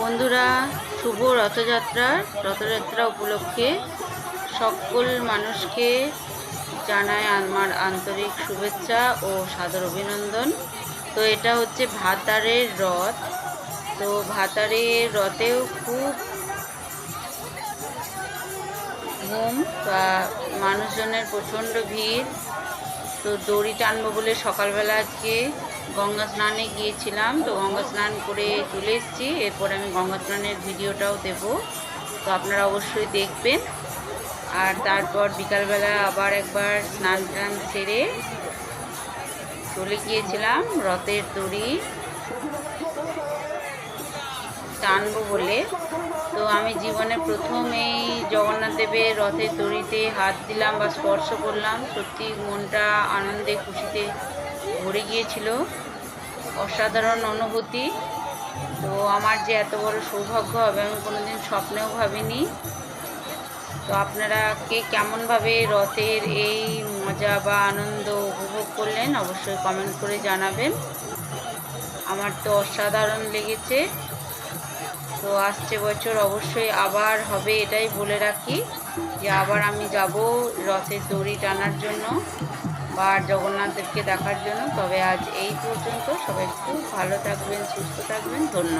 বন্ধুরা, শুভ রথযাত্রার রথযাত্রা উপলক্ষে সকল মানুষকে জানায় আমার আন্তরিক শুভেচ্ছা ও সাদর অভিনন্দন। তো এটা হচ্ছে ভাতারের রথ। তো ভাতারের রথেও খুব ঘুম বা মানুষজনের প্রচণ্ড ভিড়। তো দড়ি টানবো বলে সকালবেলা আজকে গঙ্গা স্নানে গিয়েছিলাম, তো গঙ্গা স্নান করে চলে এসেছি। এরপর আমি গঙ্গা স্নানের ভিডিওটাও দেব, তো আপনারা অবশ্যই দেখবেন। আর তারপর বিকালবেলা আবার একবার স্নান টান সেরে চলে গিয়েছিলাম রথের দড়ি টানবো বলে। তো আমি জীবনে প্রথম এই জগন্নাথ দেবের রথের দড়িতে হাত দিলাম বা স্পর্শ করলাম। সত্যি মনটা আনন্দে, খুশিতে ভরে গিয়েছিল। অসাধারণ অনুভূতি। তো আমার যে এত বড় সৌভাগ্য হবে, আমি কোনোদিন স্বপ্নেও ভাবিনি। তো আপনারা কে কেমনভাবে রথের এই মজা বা আনন্দ উপভোগ করলেন, অবশ্যই কমেন্ট করে জানাবেন। আমার তো অসাধারণ লেগেছে। তো আসছে বছর, অবশ্যই আবার হবে এটাই বলে রাখি যে আবার আমি যাব রথের দড়ি টানার জন্য। বা জগন্নাথদেরকে দেখার জন্য। তবে আজ এই পর্যন্ত সবাই খুব ভালো থাকবেন, সুস্থ থাকবেন। ধন্যবাদ।